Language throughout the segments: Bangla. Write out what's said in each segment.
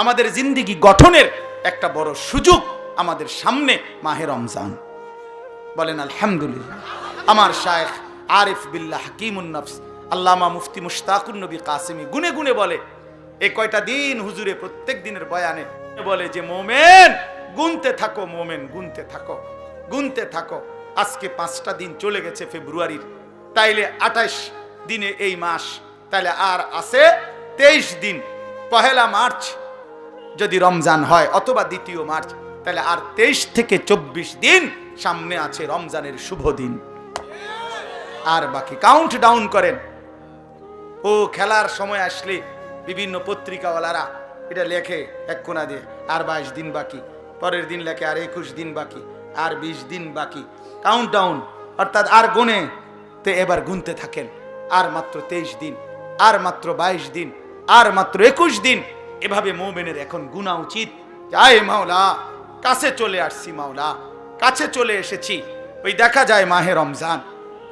আমাদের জিন্দিগি গঠনের একটা বড় সুযোগ আমাদের সামনে মাহে রমজান। বলেন, আলহামদুলিল্লাহ। আমার শায়েখ আরিফ বিল্লাহ হাকিমুন নফস, আল্লামা মুফতি মুশতাকুন নবী কাসিমি গুনে গুনে বলে, এ কয়টা দিন হুজুরে প্রত্যেক দিনের বয়ানে বলে যে, মোমেন, গুনতে থাকো, মোমেন, গুনতে থাকো গুনতে থাকো। আজকে পাঁচটা দিন চলে গেছে ফেব্রুয়ারির। তাইলে আঠাশ দিনে এই মাস, তাইলে আর আছে তেইশ দিন। পহেলা মার্চ যদি রমজান হয় অথবা দ্বিতীয় মার্চ, তাহলে আর তেইশ থেকে চব্বিশ দিন সামনে আছে রমজানের শুভ দিন। আর বাকি কাউন্ট ডাউন করেন। ও খেলার সময় আসলে বিভিন্ন পত্রিকাওয়ালারা এটা লেখে এক কোনা দিয়ে, আর বাইশ দিন বাকি, পরের দিন লেখে আর একুশ দিন বাকি, আর বিশ দিন বাকি। কাউন্ট ডাউন অর্থাৎ আর গুনে তে এবার গুনতে থাকেন। আর মাত্র তেইশ দিন, আর মাত্র বাইশ দিন, আর মাত্র একুশ দিন এভাবে মোমেনের এখন গুণা উচিত। যায় মাওলা, কাছে চলে আসছি মাওলা, কাছে চলে এসেছি। ওই দেখা যায় মাহে রমজান।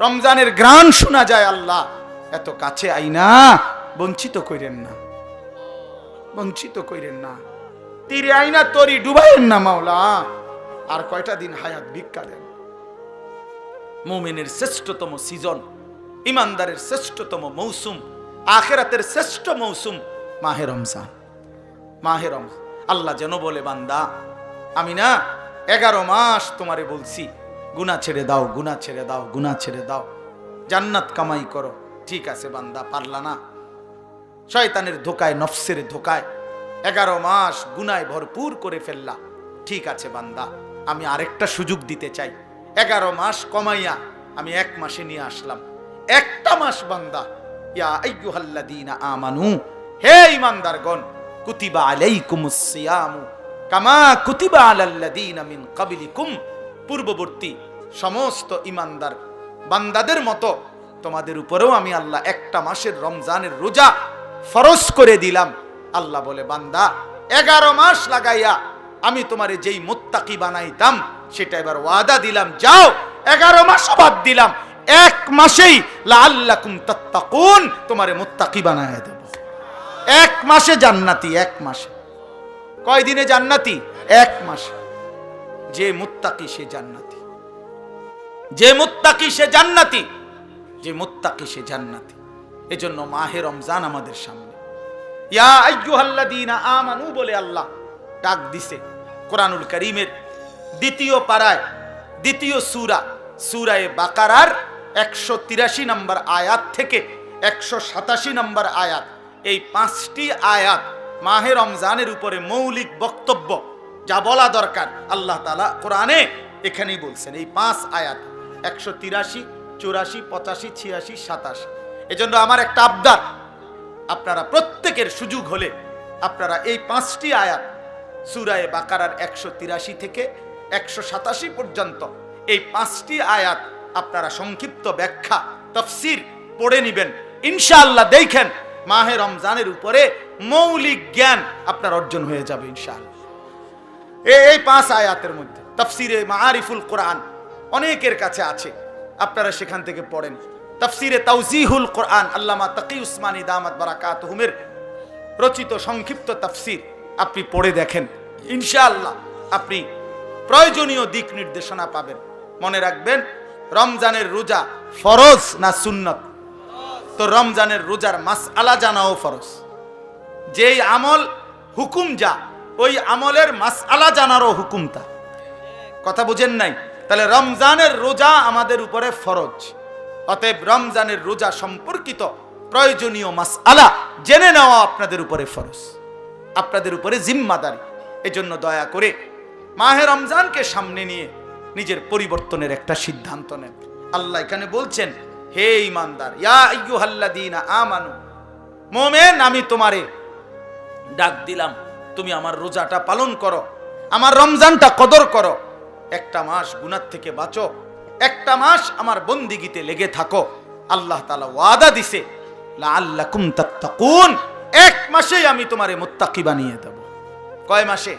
রমজানের গ্রান শোনা যায় আল্লাহ। এত কাছে আইনা বঞ্চিত কইরেন না। বঞ্চিত কইরেন না। তীরে আইনা তরি ডুবাইয়েন না মাওলা। আর কয়টা দিন হায়াত ভিক্ষা দেন। মুমিনের শ্রেষ্ঠতম সিজন, ইমানদারের শ্রেষ্ঠতম মৌসুম, আখেরাতের শ্রেষ্ঠ মৌসুম মাহে রমজান। মাহে রমজান। আল্লাহ যেন বলে, বান্দা, আমি না এগারো মাস তোমারে বলছি গুনা ছেড়ে দাও গুনা ছেড়ে দাও গুনা ছেড়ে দাও। জান্নাত কামাই করো। ঠিক আছে, বান্দা, পারলা না। শয়তানের ধোকায়, নফসের ধোকায় এগারো মাস গুনায় ভরপুর করে ফেললা। ঠিক আছে, বান্দা, আমি আরেকটা সুযোগ দিতে চাই। এগারো মাস কমাইয়া আমি এক মাসে নিয়ে আসলাম। একটা মাস, বান্দা, ইয়া আইয়ুহাল্লাযীনা আমানু, হে ঈমানদারগণ কুতিবা আলাইকুমুস সিয়ামু কামা কুতিবা আলাল্লাযীনা মিন ক্বাবলিকুম পূর্ববর্তী সমস্ত ঈমানদার বান্দাদের মতো তোমাদের উপরেও আমি আল্লাহ একটা মাসের রমজানের রোজা ফরজ করে দিলাম। আল্লাহ বলে, বান্দা, এগারো মাস লাগাইয়া আমি তোমারে যেই মোত্তাকি বানাইতাম, সেটা এবার ওয়াদা দিলাম। যাও, এগারো মাস বাদ দিলাম। এক মাসেই লাল্লাকুম তাত্তাকুন, তোমারে মোত্তাকি বানায় দেব। এক মাসে জান্নাতি এক মাসে। কয় দিনে জান্নাতি? এক মাসে। যে মুত্তাকি সে জান্নাতি। যে মুত্তাকি সে জান্নাতি। যে মুত্তাকি সে জান্নাতি। এজন্য মাহে রমজান আমাদের সামনে। ইয়া আইয়ুহাল্লাযীনা আমানু বলে আল্লাহ ডাক দিছে কোরআনুল করিমের দ্বিতীয় পাড়ায় দ্বিতীয় সুরা সূরায়ে বাকারার একশো তিরাশি নম্বর আয়াত থেকে একশো সাতাশি নম্বর আয়াত। এই পাঁচটি আয়াত মাহে রমজানের উপরে মৌলিক বক্তব্য যা বলা দরকার। আল্লাহ তালা কোরআনে এখানেই বলছেন, এই পাঁচ আয়াত, একশো তিরাশি, চুরাশি, পঁচাশি, ছিয়াশি, সাতাশি। এজন্য আমার একটা আবদার, আপনারা প্রত্যেকের সুযোগ হলে আপনারা এই পাঁচটি আয়াত, সুরায় বাকারার একশো তিরাশি থেকে একশো সাতাশি পর্যন্ত এই পাঁচটি আয়াত আপনারা সংক্ষিপ্ত ব্যাখ্যা, তফসির পড়ে নিবেন। ইনশাআল্লাহ দেখেন মাহে রমজানের উপরে মৌলিক জ্ঞান আপনার অর্জন হয়ে যাবে, ইনশাআল্লাহ। এই পাঁচ আয়াতের মধ্যে, তফসিরে মারিফুল কোরআন অনেকের কাছে আছে, আপনারা সেখান থেকে পড়েন। তফসিরে তাউজিহুল কোরআন, আল্লামা তাকি উসমানী দামাত বারাকাত হুমের রচিত সংক্ষিপ্ত তফসির আপনি পড়ে দেখেন। ইনশাআল্লাহ আপনি প্রয়োজনীয় দিক নির্দেশনা পাবেন। মনে রাখবেন, রমজানের রোজা ফরজ না সুন্নত? তো রমজানের রোজার মাস আলা জানাও ফরজ। যেই আমল হুকুম যা, ওই আমলের মাস আলা জানারও হুকুম তা। কথা বুঝেন নাই? তাহলে রমজানের রোজা আমাদের উপরে ফরজ। অতএব রমজানের রোজা সম্পর্কিত প্রয়োজনীয় মাস আলা জেনে নেওয়া আপনাদের উপরে ফরজ। আপনাদের উপরে জিম্মাদারি। এজন্য দয়া করে মাহে রমজানকে সামনে নিয়ে নিজের পরিবর্তনের একটা সিদ্ধান্ত নেন। আল্লাহ এখানে বলছেন হে ইমানদার, ইয়া আমানু। মোমেন, আমি তোমারে ডাক দিলাম, তুমি আমার রোজাটা পালন করো, আমার রমজানটা কদর করো। একটা মাস গুনার থেকে বাঁচো, একটা মাস আমার বন্দিগিতে লেগে থাকো। আল্লাহ তালা ওয়াদা দিছে, লাআল্লাকুম তাত্তাকুন, এক মাসেই আমি তোমারে মুত্তাকি বানিয়ে দেব। কয় মাসে?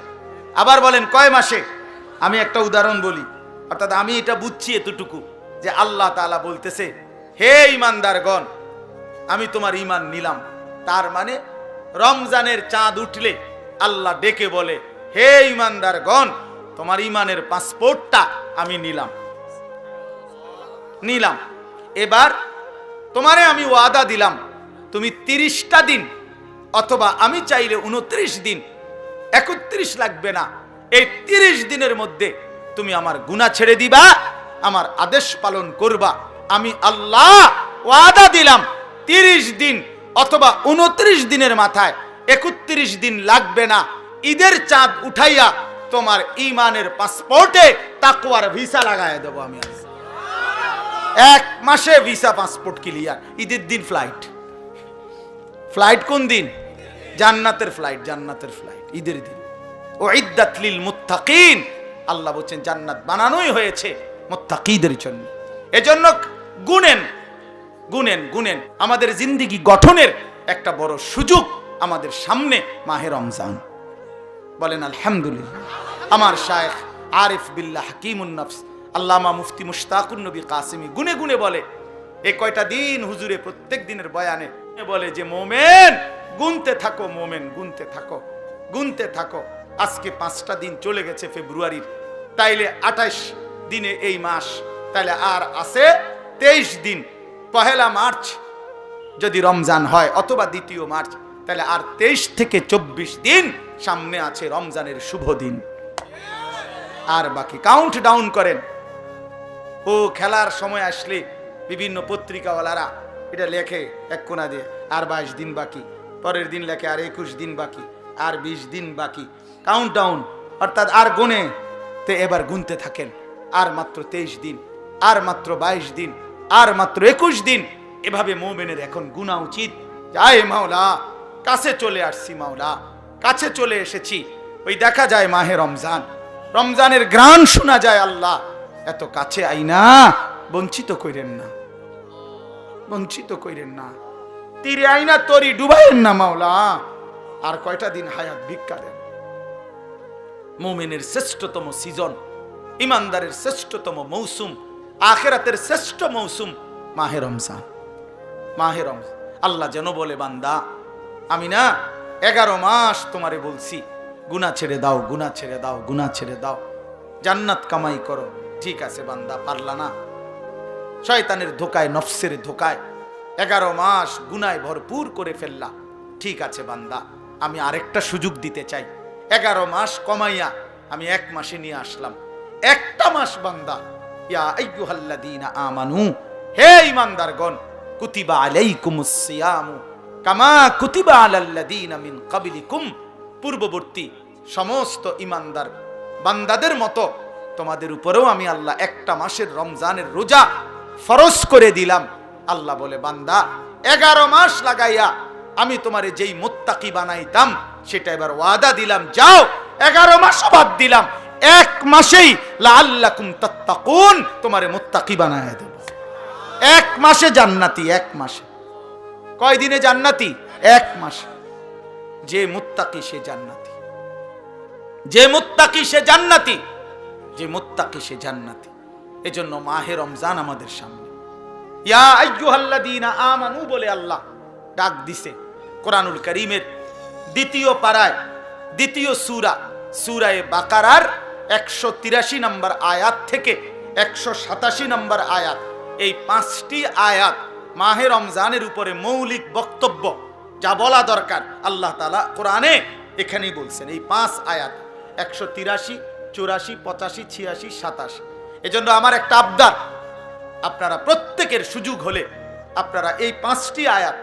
আবার বলেন, কয় মাসে? আমি একটা উদাহরণ বলি, অর্থাৎ আমি এটা বুঝছি এতটুকু, যে আল্লাহ তাআলা বলতেছে হে ইমানদারগণ, আমি তোমার ইমান নিলাম। তার মানে রমজানের চাঁদ উঠলে আল্লাহ ডেকে বলে, হে ইমানদারগণ, তোমার ইমানের পাসপোর্টটা আমি নিলাম। নিলাম। এবার তোমারে আমি ওয়াদা দিলাম, তুমি তিরিশটা দিন অথবা আমি চাইলে উনত্রিশ দিন, একত্রিশ লাগবে না। এই তিরিশ দিনের মধ্যে তুমি আমার গুণা ছেড়ে দিবা, আমার আদেশ পালন করবা। আমি আল্লাহ ওয়াদা দিলাম তিরিশ দিন অথবা উনত্রিশ দিনের মাথায়, একত্রিশ দিন লাগবে না। ঈদের চাঁদ উঠাইয়া তোমার ইমানের পাসপোর্টে তাকুয়ার ভিসা লাগাই দেবো আমি এক মাসে ভিসা পাসপোর্ট ক্লিয়ার। ঈদের দিন ফ্লাইট। ফ্লাইট কোন দিন? জান্নাতের ফ্লাইট জান্নাতের ফ্লাইট, ঈদের দিন। ও ইদ্দাতলিল মুত্তাকিন। আল্লাহ বলছেন, জান্নাত বানানোই হয়েছে মুত্তাকিদের জন্য। এজন্য গুনেন গুনেন গুনেন। আমাদের জিন্দিগি গঠনের একটা বড় সুযোগ আমাদের সামনে মাহে রমজান। বলেন, আলহামদুলিল্লাহ। আমার শায়েখ আরিফ বিল্লাহ হাকিমুন নফস, আল্লামা মুফতি মুশতাকুন নবী কাসিমি গুনে গুনে বলে, এ কয়টা দিন হুজুরে প্রত্যেক দিনের বয়ানে বলে যে, মোমেন, গুনতে থাকো, মোমেন, গুনতে থাকো গুনতে থাকো। আজকে পাঁচটা দিন চলে গেছে ফেব্রুয়ারির। তাইলে আঠাশ দিনে এই মাস, তাইলে আর আছে তেইশ দিন, পহেলা মার্চ যদি রমজান হয় অথবা দ্বিতীয় মার্চ, তাহলে আর তেইশ থেকে চব্বিশ দিন সামনে আছে রমজানের শুভ দিন। আর বাকি কাউন্ট ডাউন করেন। ও খেলার সময় আসলে বিভিন্ন পত্রিকাওয়ালারা এটা লেখে এক কোনা দিয়ে, আর বাইশ দিন বাকি, পরের দিন লেখে আর একুশ দিন বাকি, আর বিশ দিন বাকি। কাউন্ট ডাউন অর্থাৎ আর গুনে তে এবার গুনতে থাকেন। আর মাত্র তেইশ দিন, আর মাত্র বাইশ দিন আর মাত্র একুশ দিন। এভাবে মোমেনের এখন গুনা উচিত। যায় মাওলা, কাছে চলে আসছি মাওলা, কাছে চলে এসেছি। ওই দেখা যায় মাহে রমজান। রমজানের গ্রান শোনা যায় আল্লাহ। এত কাছে আইনা বঞ্চিত কইরেন না। বঞ্চিত কইরেন না। তীরে আইনা তরি ডুবাইয়েন না মাওলা। আর কয়টা দিন হায়াত ভিক্ষা দেন। মুমিনের শ্রেষ্ঠতম সিজন, ইমানদারের শ্রেষ্ঠতম মৌসুম আখেরাতের শ্রেষ্ঠ মৌসুম মাহে রমজান। মাহে রমজান। আল্লাহ যেন বলে, বান্দা, আমি না এগারো মাস তোমারে বলছি গুনা ছেড়ে দাও গুনা ছেড়ে দাও গুনা ছেড়ে দাও। জান্নাত কামাই করো। ঠিক আছে, বান্দা, পারলা না। শয়তানের ধোকায়, নফসের ধোকায় এগারো মাস গুনায় ভরপুর করে ফেললা। ঠিক আছে, বান্দা, আমি আরেকটা সুযোগ দিতে চাই। এগারো মাস কমাইয়া আমি এক মাসে নিয়ে আসলাম। একটা মাস, বান্দা ইয়া আমানু, হে ঈমানদারগণ, কুতিবা আলাইকুমুস সিয়ামু, কামা কুতিবা আলাল্লাযীনা মিন ক্বাবলিকুম। পূর্ববর্তী সমস্ত ঈমানদার বান্দাদের মতো তোমাদের উপরেও আমি আল্লাহ একটা মাসের রমজানের রোজা ফরজ করে দিলাম। আল্লাহ বলে, বান্দা, এগারো মাস লাগাইয়া আমি তোমারে যেই মোত্তাকি বানাইতাম, সেটা এবার ওয়াদা দিলাম, যাও, এগারো মাস বাদ দিলাম, এক মাসেই লাল্লাকুম তাত্তাকুন, তোমারে মোত্তাকি বানায় দেব। এক মাসে জান্নাতি, এক মাসে। কয় দিনে জান্নাতি? এক মাসে। যে মুত্তাকি সে জান্নাতি। যে মুত্তাকি সে জান্নাতি। যে মুত্তাকি সে জান্নাতি। এজন্য মাহে রমজান আমাদের সামনে। ইয়া আইয়ুহাল্লাযীনা আমানু বলে আল্লাহ, ডাক দিছে কোরআনুল করিমের দ্বিতীয় পাড়ায় দ্বিতীয় সূরা, সূরায়ে বাকারার একশো তিরাশি নম্বর আয়াত থেকে একশো সাতাশি নম্বর আয়াত। এই পাঁচটি আয়াত মাহে রমজানের উপরে মৌলিক বক্তব্য, যা বলা দরকার। আল্লাহ তালা কোরআনে এখানেই বলছেন, এই পাঁচ আয়াত, একশো তিরাশি, চুরাশি, পঁচাশি, ছিয়াশি, সাতাশি। এজন্য আমার একটা আবদার, আপনারা প্রত্যেকের সুযোগ হলে আপনারা এই পাঁচটি আয়াত,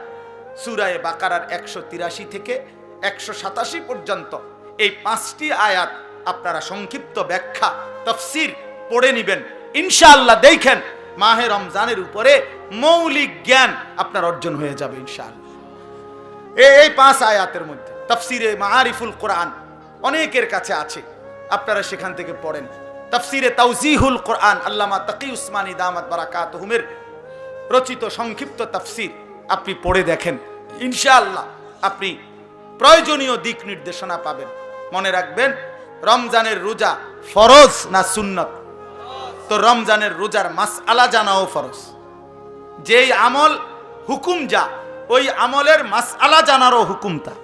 সুরায়ে বাকারার একশো তিরাশি থেকে একশো সাতাশি পর্যন্ত এই পাঁচটি আয়াত আপনারা সংক্ষিপ্ত ব্যাখ্যা, তফসির পড়ে নিবেন। ইনশাআল্লাহ দেখেন, মাহে রমজানের উপরে মৌলিক জ্ঞান আপনার অর্জন হয়ে যাবে ইনশাআল্লাহ। এই পাঁচ আয়াতের মধ্যে, তাফসিরে মাআরিফুল কোরআন অনেকের কাছে আছে, আপনারা সেখান থেকে পড়েন। তাফসিরে তাওজিহুল কোরআন, আল্লামা তাকি উসমানী দামাত বারাকাত হুমের রচিত সংক্ষিপ্ত তাফসির আপনি পড়ে দেখেন। ইনশাআল্লাহ আপনি প্রয়োজনীয় দিক নির্দেশনা পাবেন। মনে রাখবেন রমজানের রোজা ফরজ না সুন্নত? তো রমজানের রোজার মাস আলা জানাও ফরজ। যেই আমল হুকুম যা, ওই আমলের মাস আলা জানারও হুকুম তা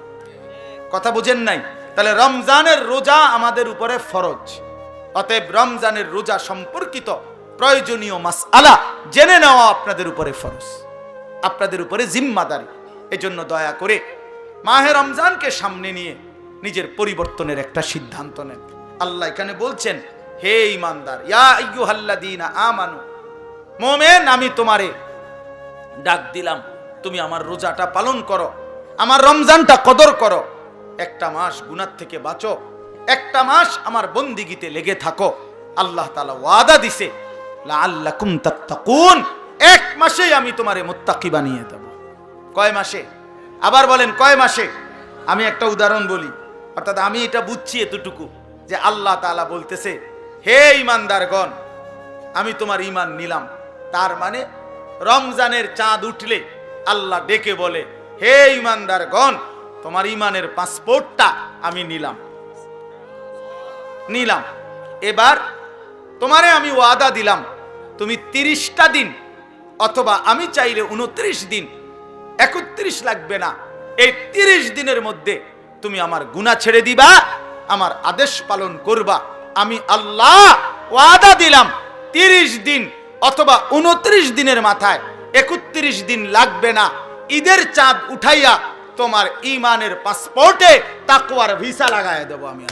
কথা বুঝেন নাই? তাহলে রমজানের রোজা আমাদের উপরে ফরজ। অতএব রমজানের রোজা সম্পর্কিত প্রয়োজনীয় মাস আলা জেনে নেওয়া আপনাদের উপরে ফরজ। আপনাদের উপরে জিম্মাদারি। এজন্য দয়া করে মাহে রমজানকে সামনে নিয়ে নিজের পরিবর্তনের একটা সিদ্ধান্ত নেন। আল্লাহ এখানে বলছেন, হে ইমানদার ইয়া আমানু, মোমেন, আমি তোমারে ডাক দিলাম, তুমি আমার রোজাটা পালন করো, আমার রমজানটা কদর করো। একটা মাস গুনার থেকে বাঁচো, একটা মাস আমার বন্দিগিতে লেগে থাকো। আল্লাহ তাআলা ওয়াদা দিছে এক মাসেই আমি তোমারে মোত্তাকি বানিয়ে দেব। কয় মাসে? আবার বলেন, কয় মাসে? আমি একটা উদাহরণ বলি অর্থাৎ আমি এটা বুঝছি এতটুকু যে আল্লাহ তাআলা বলতেছে, হে ইমানদারগণ আমি তোমার ইমান নিলাম। তার মানে রমজানের চাঁদ উঠলে আল্লাহ ডেকে বলে, হে ইমানদারগণ তোমার ইমানের পাসপোর্টটা আমি নিলাম। নিলাম। এবার তোমারে আমি ওয়াদা দিলাম, তুমি তিরিশটা দিন অথবা আমি চাইলে উনত্রিশ দিন, একত্রিশ লাগবে না। এই তিরিশ দিনের মধ্যে তুমি আমার গুণা ছেড়ে দিবা, আমার আদেশ পালন করবা। আমি আল্লাহ ওয়াদা দিলাম, তিরিশ দিন অথবা উনত্রিশ দিনের মাথায় একত্রিশ দিন লাগবে না। ঈদের চাঁদ উঠাইয়া তোমার ইমানের পাসপোর্টে তাকুয়ার ভিসা লাগাই দেবো আমি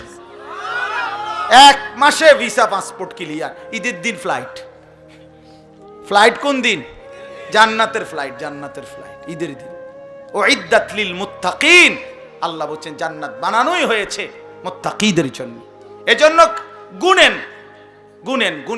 এক মাসে ভিসা পাসপোর্ট ক্লিয়ার ঈদের দিন ফ্লাইট ফ্লাইট কোন দিন? জান্নাতের ফ্লাইট জান্নাতের ফ্লাইট ঈদের দিন। ও ইদ্দাতলিল মুত্তাকিন আল্লাহ বলছেন জান্নাত বানানোই হয়েছে মোত্তাকিদের জন্য। এজন্য গুনেন গুনেন গুন